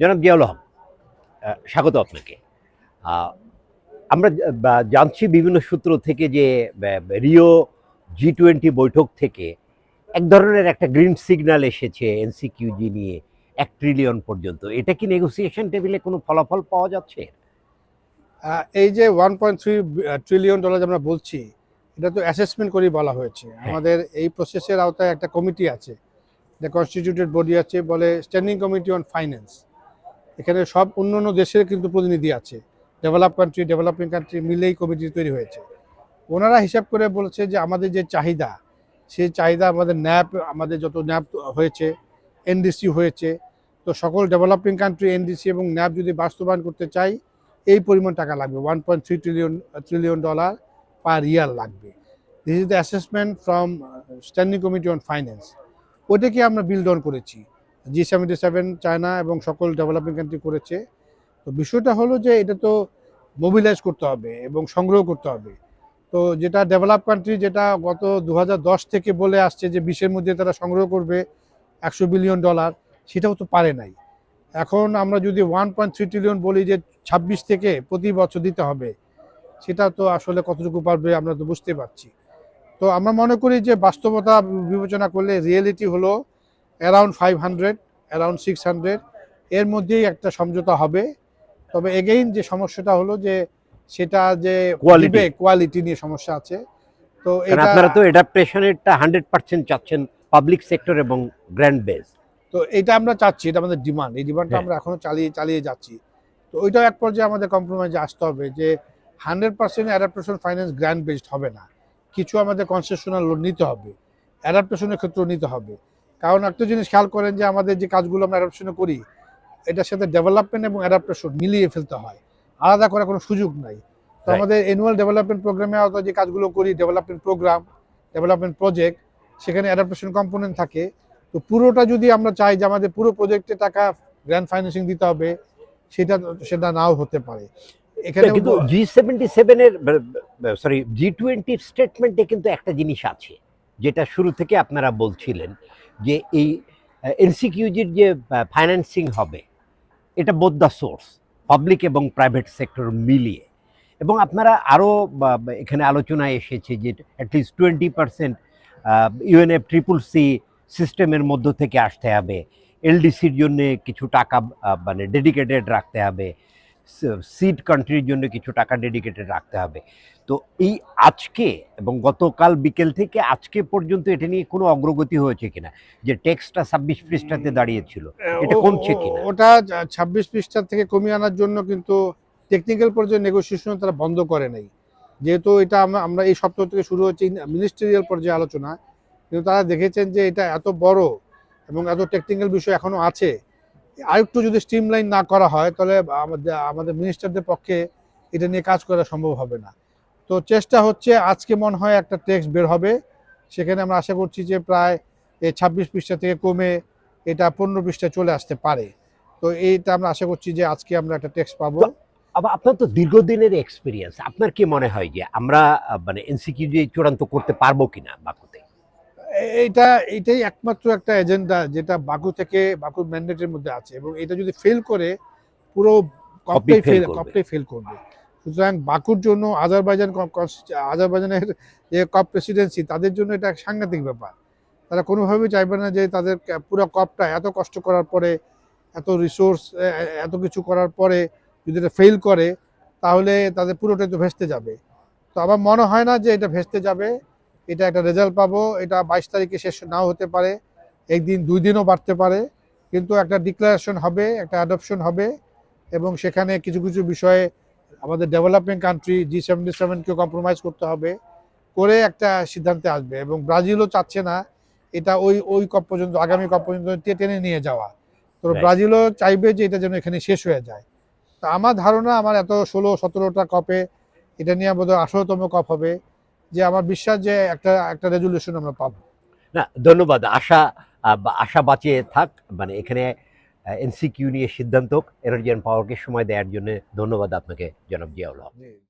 জনাব জিয়াউল হক স্বাগত আপনাকে। আমরা জানছি বিভিন্ন সূত্র থেকে যে রিও জি টোয়েন্টি বৈঠক থেকে এক ধরনের একটা গ্রিন সিগন্যাল এসেছে এনসিকিউজি নিয়ে এক ট্রিলিয়ন পর্যন্ত। এটা কি নেগোসিয়েশন টেবিলে কোনো ফলাফল পাওয়া যাচ্ছে? এই যে one point three trillion dollar আমরা বলছি এটা তো অ্যাসেসমেন্ট করেই বলা হয়েছে। আমাদের এই প্রসেসের আওতায় একটা কমিটি আছে যে কনস্টিটিউটেড বডি আছে বলে স্ট্যান্ডিং কমিটি অন ফাইন্যান্স এখানে সব অন্যান্য দেশের কিন্তু প্রতিনিধি আছে। ডেভেলপ কান্ট্রি ডেভেলপিং কান্ট্রি মিলেই কমিটি তৈরি হয়েছে। ওনারা হিসাব করে বলছে যে আমাদের যে চাহিদা, সেই চাহিদা আমাদের ন্যাপ, আমাদের যত ন্যাপ হয়েছে এনডিসি হয়েছে, তো সকল ডেভেলপিং কান্ট্রি এনডিসি এবং ন্যাপ যদি বাস্তবায়ন করতে চাই, এই পরিমাণ টাকা লাগবে। One point three trillion trillion dollar per year লাগবে। This is the assessment from standing committee on finance ওটাকে আমরা বিল্ড অন করেছি। জি সেভেন্টি সেভেন, চায়না এবং সকল ডেভেলপিং কান্ট্রি করেছে। তো বিষয়টা হলো যে এটা তো মোবিলাইজ করতে হবে এবং সংগ্রহ করতে হবে। তো যেটা ডেভেলপ কান্ট্রি যেটা গত দু হাজার দশ থেকে বলে আসছে যে বিশের মধ্যে তারা সংগ্রহ করবে একশো বিলিয়ন ডলার, সেটাও তো পারে নাই। এখন আমরা যদি ওয়ান পয়েন্ট থ্রি ট্রিলিয়ন বলি যে ছাব্বিশ থেকে প্রতি বছর দিতে হবে, সেটা তো আসলে কতটুকু পারবে আমরা তো বুঝতে পারছি। তো আমরা মনে করি যে বাস্তবতা বিবেচনা করলে রিয়েলিটি হলো around five hundred around six hundred এর মধ্যেই একটা সমঝোতা হবে। তবে এগেইন যে সমস্যাটা হলো যে সেটা যে Quality. কোয়ালিটি নিয়ে সমস্যা আছে। তো এটা আপনারা তো এডাপ্টেশনেরটা হান্ড্রেড পার্সেন্ট চাচ্ছেন পাবলিক সেক্টর এবং গ্র্যান্ড বেস তো এটা আমরা চাচ্ছি এটা আমাদের ডিমান্ড এই ডিমান্ডটা হ্যাঁ। আমরা এখনও চালিয়ে চালিয়ে যাচ্ছি। তো ওইটাও এক পর্যায়ে আমাদের কম্প্রোমাইজে আসতে হবে যে hundred percent adaptation finance grant based হবে না। কিছু আমাদের কনসেশনাল লোন নিতে হবে। অ্যাডাপ্টেশনের ক্ষেত্রেও নিতে হবে। কারণ একটা জিনিস খেয়াল করেন যে আমাদের যে কাজগুলো আমরা অ্যাডাপ্টেশনে করি এটার সাথে ডেভেলপমেন্ট এবং অ্যাডাপ্টেশন মিলিয়ে ফেলতে হয়। আলাদা করার কোনো সুযোগ নাই। তো আমাদের অ্যানুয়াল ডেভেলপমেন্ট প্রোগ্রামে আওতায় যে কাজগুলো করি ডেভেলপমেন্ট প্রোগ্রাম ডেভেলপমেন্ট প্রজেক্ট সেখানে অ্যাডাপ্টেশন কম্পোনেন্ট থাকে। তো পুরোটা যদি আমরা চাই যে আমাদের পুরো প্রজেক্টে টাকা গ্র্যান্ড ফাইন্যান্সিং দিতে হবে সেটা সেটা নাও হতে পারে। এখানে কিন্তু জি সেভেন্টি সেভেনের সরি জি টোয়েন্টির স্টেটমেন্টে কিন্তু একটা জিনিস আছে যেটা শুরু থেকে আপনারা বলছিলেন। যে এই এনসিকিউজির যে ফাইন্যান্সিং হবে, এটা বোধ দ্য সোর্স পাবলিক এবং প্রাইভেট সেক্টর মিলিয়ে। এবং আপনারা আরও এখানে আলোচনায় এসেছে যে at least twenty percent UNF triple C সিস্টেমের মধ্য থেকে আসতে হবে। এলডিসির জন্য কিছু টাকা মানে ডেডিকেটেড রাখতে হবে। সিড কান্ট্রির জন্য কিছু টাকা ডেডিকেটেড রাখতে হবে। তো এই আজকে এবং গতকাল বিকেল থেকে আজকে পর্যন্ত এটা নিয়ে কোনো অগ্রগতি হয়েছে কিনা? যে টেক্সটটা ছাব্বিশ পৃষ্ঠাতে দাঁড়িয়েছিল এটা কমছে কিনা? ওটা ছাব্বিশ পৃষ্ঠা থেকে কমিয়ে আনার জন্য কিন্তু টেকনিক্যাল পর্যায়ে নেগোসিয়েশন তারা বন্ধ করে নাই। যেহেতু এটা আমরা এই সপ্তাহ থেকে শুরু হচ্ছে মিনিস্ট্রিয়াল পর্যায়ে আলোচনা কিন্তু তারা দেখেছেন যে এটা এত বড় এবং এত টেকনিক্যাল বিষয় এখনও আছে আরেকটু যদি স্ট্রিমলাইন না করা হয়, তাহলে আমাদের আমাদের মিনিস্টারদের পক্ষে এটা নিয়ে কাজ করা সম্ভব হবে না। তো চেষ্টা হচ্ছে, আজকে মনে হয় একটা টেক্সট বের হবে। সেখানে আমরা আশা করছি যে প্রায় এই ছাব্বিশ পৃষ্ঠা থেকে কমে এটা পনেরো পৃষ্ঠায় চলে আসতে পারে। তো এইটা আমরা আশা করছি যে আজকে আমরা একটা টেক্সট পাবো। আবার আপনার তো দীর্ঘদিনের এক্সপিরিয়েন্স আপনার কি মনে হয় যে আমরা মানে এনসিকিউজি চূড়ান্ত করতে পারব কিনা বাকুতে এ- এইটা এইটাই একমাত্র একটা এজেন্ডা যেটা বাকু থেকে বাকুর ম্যান্ডেটের মধ্যে আছে এবং এটা যদি ফেল করে পুরো কপটাই ফেল করবে। কপটাই ফেল করবে। সুতরাং বাকুর জন্য আজারবাইজান আজারবাইজানের যে কপ প্রেসিডেন্সি তাদের জন্য এটা সাংঘাতিক ব্যাপার। তারা কোনোভাবেই চাইবে না যে তাদের পুরো কপটা এত কষ্ট করার পরে এত রিসোর্স এত কিছু করার পরে যদি এটা ফেল করে তাহলে তাদের পুরোটাই তো ভেস্তে যাবে। তো আমার মনে হয় না যে এটা ভেস্তে যাবে। এটা একটা রেজাল্ট পাবো এটা বাইশ তারিখে শেষ নাও হতে পারে একদিন দুই দিনও বাড়তে পারে কিন্তু একটা ডিক্লারেশন হবে একটা অ্যাডপশন হবে এবং সেখানে কিছু কিছু বিষয়ে আমাদের ডেভেলপমেন্ট কান্ট্রি জি সেভেন্টি সেভেনকেও কম্প্রোমাইজ করতে হবে করে একটা সিদ্ধান্তে আসবে এবং ব্রাজিলও চাচ্ছে না এটা ওই ওই কপ পর্যন্ত আগামী কপ পর্যন্ত টেনে নিয়ে যাওয়া। তো ব্রাজিলও চাইবে যে এটা যেন এখানে শেষ হয়ে যায়। তো আমার ধারণা আমার এত ষোলো সতেরোটা কপে এটা নিয়ে বোধহয় আঠারোতম কপ হবে। যে আমার বিশ্বাস যে একটা একটা রেজলিউশন আমরা পাবো। না ধন্যবাদ। আশা আশা বাঁচিয়ে থাক। মানে এখানে এনসিকিউ নিয়ে সিদ্ধান্ত। এনার্জি অ্যান্ড পাওয়ারকে সময় দেওয়ার জন্য ধন্যবাদ আপনাকে জনাব জিয়াউল হক।